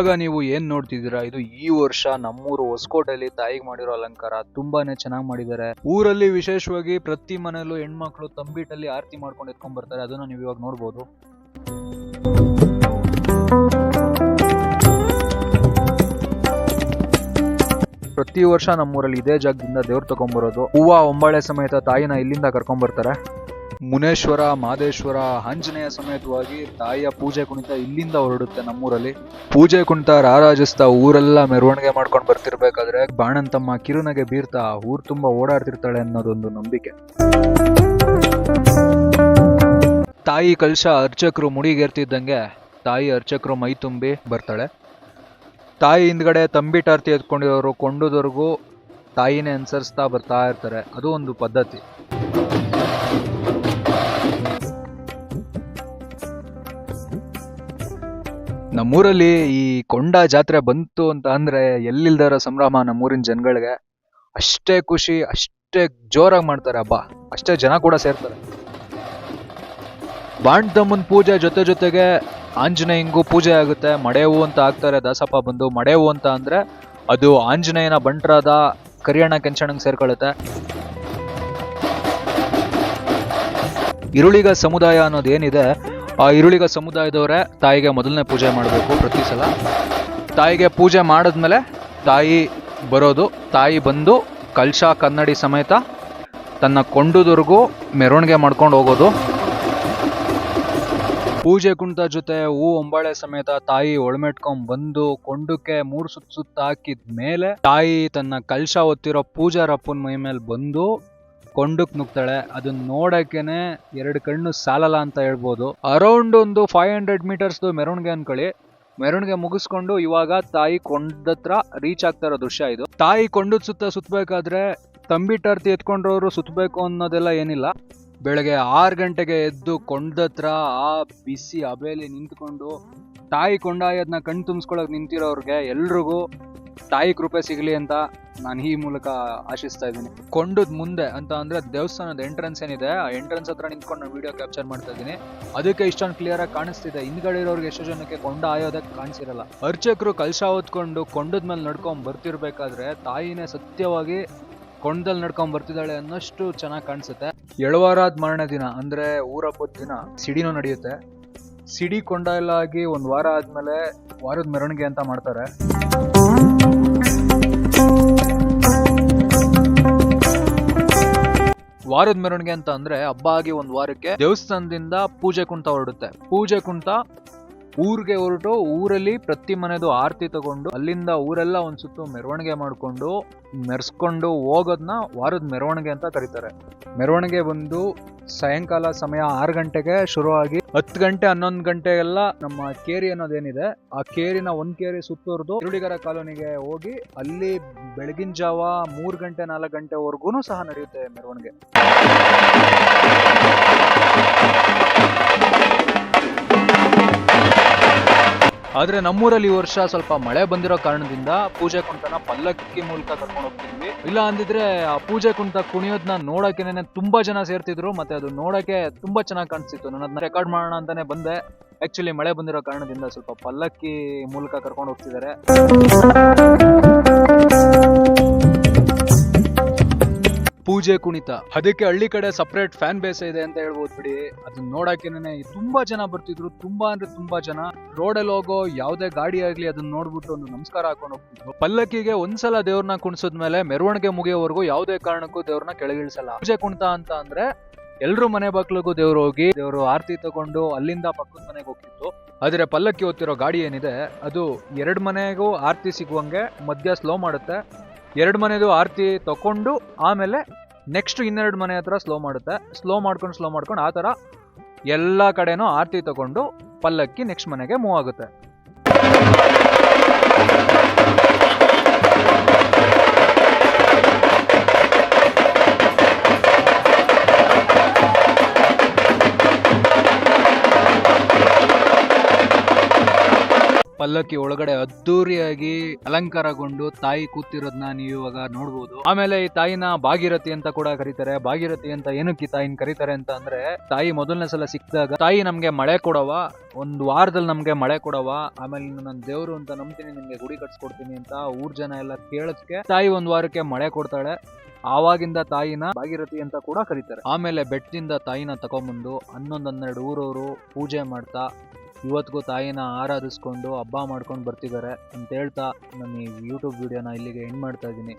ಇವಾಗ ನೀವು ಏನ್ ನೋಡ್ತಿದ್ದೀರಾ? ಇದು ಈ ವರ್ಷ ನಮ್ಮೂರು ಹೊಸಕೋಟೆಯಲ್ಲಿ ತಾಯಿಗೆ ಮಾಡಿರೋ ಅಲಂಕಾರ ತುಂಬಾನೇ ಚೆನ್ನಾಗಿ ಮಾಡಿದ್ದಾರೆ. ಊರಲ್ಲಿ ವಿಶೇಷವಾಗಿ ಪ್ರತಿ ಮನೆಯಲ್ಲೂ ಹೆಣ್ಮಕ್ಳು ತಂಬಿಟ್ಟಲ್ಲಿ ಆರತಿ ಮಾಡ್ಕೊಂಡು ಎತ್ಕೊಂಡ್ ಬರ್ತಾರೆ. ಅದನ್ನ ನೀವು ಇವಾಗ ನೋಡ್ಬೋದು. ಪ್ರತಿ ವರ್ಷ ನಮ್ಮೂರಲ್ಲಿ ಇದೇ ಜಾಗದಿಂದ ದೇವ್ರು ತಗೊಂಡ್ಬರೋದು ಹೂವ, ಒಂಬಾಳೆ ಸಮೇತ ತಾಯಿನ ಇಲ್ಲಿಂದ ಕರ್ಕೊಂಡ್ ಬರ್ತಾರೆ. ಮುನೇಶ್ವರ, ಮಾದೇಶ್ವರ, ಆಂಜನೇಯ ಸಮೇತವಾಗಿ ತಾಯಿಯ ಪೂಜೆ ಕುಣಿತ ಇಲ್ಲಿಂದ ಹೊರಡುತ್ತೆ ನಮ್ಮೂರಲ್ಲಿ. ಪೂಜೆ ಕುಣಿತ ರಾರಾಜಿಸ್ತಾ ಊರೆಲ್ಲ ಮೆರವಣಿಗೆ ಮಾಡ್ಕೊಂಡು ಬರ್ತಿರ್ಬೇಕಾದ್ರೆ ಬಾಣಂತಮ್ಮ ಕಿರುನಗೆ ಬೀರ್ತಾ ಊರ್ ತುಂಬಾ ಓಡಾಡ್ತಿರ್ತಾಳೆ ಅನ್ನೋದೊಂದು ನಂಬಿಕೆ. ತಾಯಿ ಕಲಶ ಅರ್ಚಕರು ಮುಡಿಗೇರ್ತಿದ್ದಂಗೆ ತಾಯಿ ಅರ್ಚಕರು ಮೈ ತುಂಬಿ ಬರ್ತಾಳೆ. ತಾಯಿ ಹಿಂದ್ಗಡೆ ತಂಬಿಟಾರ್ತಿ ಎತ್ಕೊಂಡಿರೋರು ಕೊಂಡುದವರೆಗೂ ತಾಯಿನೇ ಅನುಸರಿಸ್ತಾ ಬರ್ತಾ ಇರ್ತಾರೆ. ಅದು ಒಂದು ಪದ್ಧತಿ. ನಮ್ಮೂರಲ್ಲಿ ಈ ಕೊಂಡ ಜಾತ್ರೆ ಬಂತು ಅಂತ ಅಂದ್ರೆ ಎಲ್ಲಿಲ್ದಾರ ಸಂಭ್ರಮ ನಮ್ಮೂರಿನ ಜನಗಳಿಗೆ. ಅಷ್ಟೇ ಖುಷಿ, ಅಷ್ಟೇ ಜೋರಾಗಿ ಮಾಡ್ತಾರೆ, ಹಬ್ಬ. ಅಷ್ಟೇ ಜನ ಕೂಡ ಸೇರ್ತಾರೆ. ಬಾಣ್ತಮ್ಮನ ಪೂಜೆ ಜೊತೆ ಜೊತೆಗೆ ಆಂಜನೇಯಂಗೂ ಪೂಜೆ ಆಗುತ್ತೆ. ಮಡೇವು ಅಂತ ಆಗ್ತಾರೆ ದಾಸಪ್ಪ ಬಂದು. ಮಡೇವು ಅಂತ ಅಂದ್ರೆ ಅದು ಆಂಜನೇಯನ ಬಂಟ್ರಾದ ಕರಿಯಣ್ಣ ಕೆಂಚಣ್ಣಂಗ್ ಸೇರ್ಕೊಳ್ಳುತ್ತೆ ಇರುಳಿಗ ಸಮುದಾಯ ಅನ್ನೋದು ಏನಿದೆ? ಆ ಇರುಳಿಗ ಸಮುದಾಯದವರೇ ತಾಯಿಗೆ ಮೊದಲನೇ ಪೂಜೆ ಮಾಡಬೇಕು ಪ್ರತಿ ಸಲ. ತಾಯಿಗೆ ಪೂಜೆ ಮಾಡಿದ್ಮೇಲೆ ತಾಯಿ ಬರೋದು, ತಾಯಿ ಬಂದು ಕಲ್ಶ ಕನ್ನಡಿ ಸಮೇತ ತನ್ನ ಕೊಂಡುದವರೆಗೂ ಮೆರವಣಿಗೆ ಮಾಡ್ಕೊಂಡು ಹೋಗೋದು. ಪೂಜೆ ಕುಣಿತ ಜೊತೆ ಹೂ ಒಂಬಾಳೆ ಸಮೇತ ತಾಯಿ ಒಳಮೆಟ್ಕೊಂಡ್ ಬಂದು ಕೊಂಡಕ್ಕೆ ಮೂರು ಸುತ್ತ ಸುತ್ತ ಹಾಕಿದ ಮೇಲೆ ತಾಯಿ ತನ್ನ ಕಲ್ಶ ಹೊತ್ತಿರೋ ಪೂಜಾರಪ್ಪನ ಮೈ ಮೇಲೆ ಬಂದು ಕೊಂಡಕ್ ನುಗ್ತಾಳೆ. ಅದನ್ನ ನೋಡಕ್ಕೇನೆ ಎರಡು ಕಣ್ಣು ಸಾಲಲ್ಲ ಅಂತ ಹೇಳ್ಬೋದು. ಅರೌಂಡ್ ಒಂದು ಫೈವ್ ಹಂಡ್ರೆಡ್ ಮೀಟರ್ಸ್ದು ಮೆರವಣಿಗೆ ಅನ್ಕೊಳ್ಳಿ. ಮೆರವಣಿಗೆ ಮುಗಿಸ್ಕೊಂಡು ಇವಾಗ ತಾಯಿ ಕೊಂಡತ್ರ ರೀಚ್ ಆಗ್ತಾ ಇರೋ ದೃಶ್ಯ ಇದು. ತಾಯಿ ಕೊಂಡದ ಸುತ್ತ ಸುತ್ತಬೇಕಾದ್ರೆ ತಂಬಿಟಾರ್ತಿ ಎತ್ಕೊಂಡ್ರವ್ರು ಸುತ್ತಬೇಕು ಅನ್ನೋದೆಲ್ಲ ಏನಿಲ್ಲ. ಬೆಳಗ್ಗೆ ಆರು ಗಂಟೆಗೆ ಎದ್ದು ಕೊಂಡತ್ರ ಆ ಬಿಸಿ ಅಬೇಲಿ ನಿಂತ್ಕೊಂಡು ತಾಯಿ ಕೊಂಡಾಯದ್ನ ಕಣ್ ತುಂಬಿಸ್ಕೊಳಕ್ ನಿಂತಿರೋರ್ಗೆ ಎಲ್ರಿಗೂ ತಾಯಿ ಕೃಪೆ ಸಿಗಲಿ ಅಂತ ನಾನು ಈ ಮೂಲಕ ಆಶಿಸ್ತಾ ಇದ್ದೀನಿ. ಕೊಂಡದ ಮುಂದೆ ಅಂತ ಅಂದ್ರೆ ದೇವಸ್ಥಾನದ ಎಂಟ್ರೆನ್ಸ್ ಏನಿದೆ, ಆ ಎಂಟ್ರೆನ್ಸ್ ಹತ್ರ ನಿಂತ್ಕೊಂಡು ನಾನು ವಿಡಿಯೋ ಕ್ಯಾಪ್ಚರ್ ಮಾಡ್ತಾ ಇದ್ದೀನಿ. ಅದಕ್ಕೆ ಇಷ್ಟೊಂದು ಕ್ಲಿಯರ್ ಆಗಿ ಕಾಣಿಸ್ತಿದೆ. ಹಿಂದ್ಗಡೆ ಇರೋರ್ಗೆ ಎಷ್ಟು ಜನಕ್ಕೆ ಕೊಂಡ ಆಯೋದಕ್ಕೆ ಕಾಣಿಸಿರಲ್ಲ. ಅರ್ಚಕರು ಕಲಶ ಹೊತ್ಕೊಂಡು ಕೊಂಡದ ಮೇಲೆ ನಡ್ಕೊಂಡ್ ಬರ್ತಿರ್ಬೇಕಾದ್ರೆ ತಾಯಿನೇ ಸತ್ಯವಾಗಿ ಕೊಂಡದಲ್ಲಿ ನಡ್ಕೊಂಡ್ ಬರ್ತಿದ್ದಾಳೆ ಅನ್ನೋಷ್ಟು ಚೆನ್ನಾಗಿ ಕಾಣಿಸುತ್ತೆ. ಎಳವಾರಾದ ಮರಣ ದಿನ ಅಂದ್ರೆ ಊರಬ್ಬದ ದಿನ ಸಿಡಿನೂ ನಡೆಯುತ್ತೆ. ಸಿಡಿ ಕೊಂಡ ಒಂದ್ ವಾರ ಆದ್ಮೇಲೆ ವಾರದ ಮೆರವಣಿಗೆ ಅಂತ ಮಾಡ್ತಾರೆ. ವಾರದ ಮೆರವಣಿಗೆ ಅಂತ ಅಂದ್ರೆ ಹಬ್ಬ ಆಗಿ ಒಂದ್ ವಾರಕ್ಕೆ ದೇವಸ್ಥಾನದಿಂದ ಪೂಜೆ ಕುಂತ ಹೊರಡುತ್ತೆ. ಪೂಜೆ ಕುಂತ ಊರಿಗೆ ಹೊರಟು ಊರಲ್ಲಿ ಪ್ರತಿ ಮನೆದು ಆರತಿ ತಗೊಂಡು ಅಲ್ಲಿಂದ ಊರೆಲ್ಲ ಒಂದ್ ಸುತ್ತು ಮೆರವಣಿಗೆ ಮಾಡಿಕೊಂಡು ಮೆರೆಸ್ಕೊಂಡು ಹೋಗೋದನ್ನ ವಾರದ ಮೆರವಣಿಗೆ ಅಂತ ಕರೀತಾರೆ. ಮೆರವಣಿಗೆ ಬಂದು ಸಾಯಂಕಾಲ ಸಮಯ ಆರು ಗಂಟೆಗೆ ಶುರುವಾಗಿ ಹತ್ತು ಗಂಟೆ ಹನ್ನೊಂದು ಗಂಟೆಗೆಲ್ಲ ನಮ್ಮ ಕೇರಿ ಅನ್ನೋದೇನಿದೆ, ಆ ಕೇರಿನ ಒಂದು ಕೇರಿ ಸುತ್ತೋರ್ದು ಇರುಳಿಗರ ಕಾಲೋನಿಗೆ ಹೋಗಿ ಅಲ್ಲಿ ಬೆಳಗಿನ ಜಾವ ಮೂರು ಗಂಟೆ ನಾಲ್ಕು ಗಂಟೆವರೆಗೂ ಸಹ ನಡೆಯುತ್ತೆ ಮೆರವಣಿಗೆ. ಆದ್ರೆ ನಮ್ಮೂರಲ್ಲಿ ಈ ವರ್ಷ ಸ್ವಲ್ಪ ಮಳೆ ಬಂದಿರೋ ಕಾರಣದಿಂದ ಪೂಜೆ ಕುಂಟನ ಪಲ್ಲಕ್ಕಿ ಮೂಲಕ ಕರ್ಕೊಂಡು ಹೋಗ್ತಿದ್ವಿ. ಇಲ್ಲ ಅಂದಿದ್ರೆ ಆ ಪೂಜೆ ಕುಂಟ ಕುಣಿಯೋದನ್ನ ನೋಡಕ್ಕೆ ತುಂಬಾ ಜನ ಸೇರ್ತಿದ್ರು, ಮತ್ತೆ ಅದು ನೋಡಕ್ಕೆ ತುಂಬಾ ಚೆನ್ನಾಗಿ ಕಾಣಿಸ್ತಿತ್ತು. ನಾನು ಅದನ್ನ ರೆಕಾರ್ಡ್ ಮಾಡೋಣ ಅಂತಾನೆ ಬಂದೆ. ಆಕ್ಚುಲಿ ಮಳೆ ಬಂದಿರೋ ಕಾರಣದಿಂದ ಸ್ವಲ್ಪ ಪಲ್ಲಕ್ಕಿ ಮೂಲಕ ಕರ್ಕೊಂಡು ಹೋಗ್ತಿದ್ದಾರೆ. ಪೂಜೆ ಕುಣಿತ. ಅದಕ್ಕೆ ಹಳ್ಳಿ ಕಡೆ ಸಪರೇಟ್ ಫ್ಯಾನ್ ಬೇಸ್ ಇದೆ ಅಂತ ಹೇಳ್ಬೋದು ಬಿಡಿ. ಅದನ್ನ ನೋಡಕ್ಕೇನೆ ತುಂಬಾ ಜನ ಬರ್ತಿದ್ರು. ತುಂಬಾ ಅಂದ್ರೆ ತುಂಬಾ ಜನ. ರೋಡಲ್ಲಿ ಹೋಗೋ ಯಾವ್ದೇ ಗಾಡಿ ಆಗ್ಲಿ ಅದನ್ನ ನೋಡ್ಬಿಟ್ಟು ಒಂದು ನಮಸ್ಕಾರ ಹಾಕೊಂಡು ಹೋಗ್ತಿದ್ರು. ಪಲ್ಲಕ್ಕಿಗೆ ಒಂದ್ಸಲ ದೇವ್ರನ್ನ ಕುಣಿಸಿದ್ಮೇಲೆ ಮೆರವಣಿಗೆ ಮುಗಿಯೋವರೆಗೂ ಯಾವುದೇ ಕಾರಣಕ್ಕೂ ದೇವ್ರನ್ನ ಕೆಳಗಿಳಿಸಲ್ಲ. ಪೂಜೆ ಕುಣಿತ ಅಂತ ಅಂದ್ರೆ ಎಲ್ರು ಮನೆ ಬಾಗ್ಲಿಗೂ ದೇವ್ರು ಹೋಗಿ ದೇವರು ಆರತಿ ತಗೊಂಡು ಅಲ್ಲಿಂದ ಪಕ್ಕದ ಮನೆಗೆ ಹೋಗ್ತಿತ್ತು. ಆದ್ರೆ ಪಲ್ಲಕ್ಕಿ ಹೊತ್ತಿರೋ ಗಾಡಿ ಏನಿದೆ, ಅದು ಎರಡು ಮನೆಗೂ ಆರತಿ ಸಿಗುವಂಗೆ ಮಧ್ಯ ಸ್ಲೋ ಮಾಡುತ್ತೆ. ಎರಡು ಮನೆದು ಆರತಿ ತಕೊಂಡು ಆಮೇಲೆ ನೆಕ್ಸ್ಟ್ ಇನ್ನೆರಡು ಮನೆ ಹತ್ರ ಸ್ಲೋ ಮಾಡುತ್ತೆ. ಸ್ಲೋ ಮಾಡ್ಕೊಂಡು ಸ್ಲೋ ಮಾಡ್ಕೊಂಡು ಆ ಥರ ಎಲ್ಲ ಕಡೆನೂ ಆರತಿ ತಗೊಂಡು ಪಲ್ಲಕ್ಕಿ ನೆಕ್ಸ್ಟ್ ಮನೆಗೆ ಮೂವ್ ಆಗುತ್ತೆ. ಪಲ್ಲಕ್ಕಿ ಒಳಗಡೆ ಅದ್ದೂರಿಯಾಗಿ ಅಲಂಕಾರಗೊಂಡು ತಾಯಿ ಕೂತಿರೋದನ್ನ ನೀವು ಇವಾಗ ನೋಡ್ಬೋದು. ಆಮೇಲೆ ಈ ತಾಯಿನ ಭಾಗಿರಥಿ ಅಂತ ಕೂಡ ಕರೀತಾರೆ. ಭಾಗಿರಥಿ ಅಂತ ಏನಕ್ಕೆ ತಾಯಿನ ಕರೀತಾರೆ ಅಂತ ಅಂದ್ರೆ, ತಾಯಿ ಮೊದಲನೇ ಸಲ ಸಿಕ್ಕಿದಾಗ, ತಾಯಿ ನಮ್ಗೆ ಮಳೆ ಕೊಡವ ಒಂದು ವಾರದಲ್ಲಿ ನಮ್ಗೆ ಮಳೆ ಕೊಡವ ಆಮೇಲೆ ನನ್ನ ದೇವ್ರು ಅಂತ ನಂಬ್ತೀನಿ, ನಿಮ್ಗೆ ಗುಡಿ ಕಟ್ಸ್ಕೊಡ್ತೀನಿ ಅಂತ ಊರ್ ಜನ ಎಲ್ಲ ಕೇಳಕ್ಕೆ ತಾಯಿ ಒಂದ್ ವಾರಕ್ಕೆ ಮಳೆ ಕೊಡ್ತಾಳೆ. ಆವಾಗಿಂದ ತಾಯಿನ ಭಾಗಿರಥಿ ಅಂತ ಕೂಡ ಕರೀತಾರೆ. ಆಮೇಲೆ ಬೆಟ್ಟದಿಂದ ತಾಯಿನ ತಗೊಂಬಂದು ಹನ್ನೊಂದ್ ಹನ್ನೆರಡು ಊರವರು ಪೂಜೆ ಮಾಡ್ತಾ ಇವತ್ತಿಗೂ ತಾಯಿನ ಆರಾಧಿಸ್ಕೊಂಡು ಹಬ್ಬ ಮಾಡ್ಕೊಂಡು ಬರ್ತಿದ್ದಾರೆ ಅಂತ ಹೇಳ್ತಾ ನಾನು ಈ ಯೂಟ್ಯೂಬ್ ವಿಡಿಯೋನ ಇಲ್ಲಿಗೆ ಎಂಡ್ ಮಾಡ್ತಾ ಇದ್ದೀನಿ.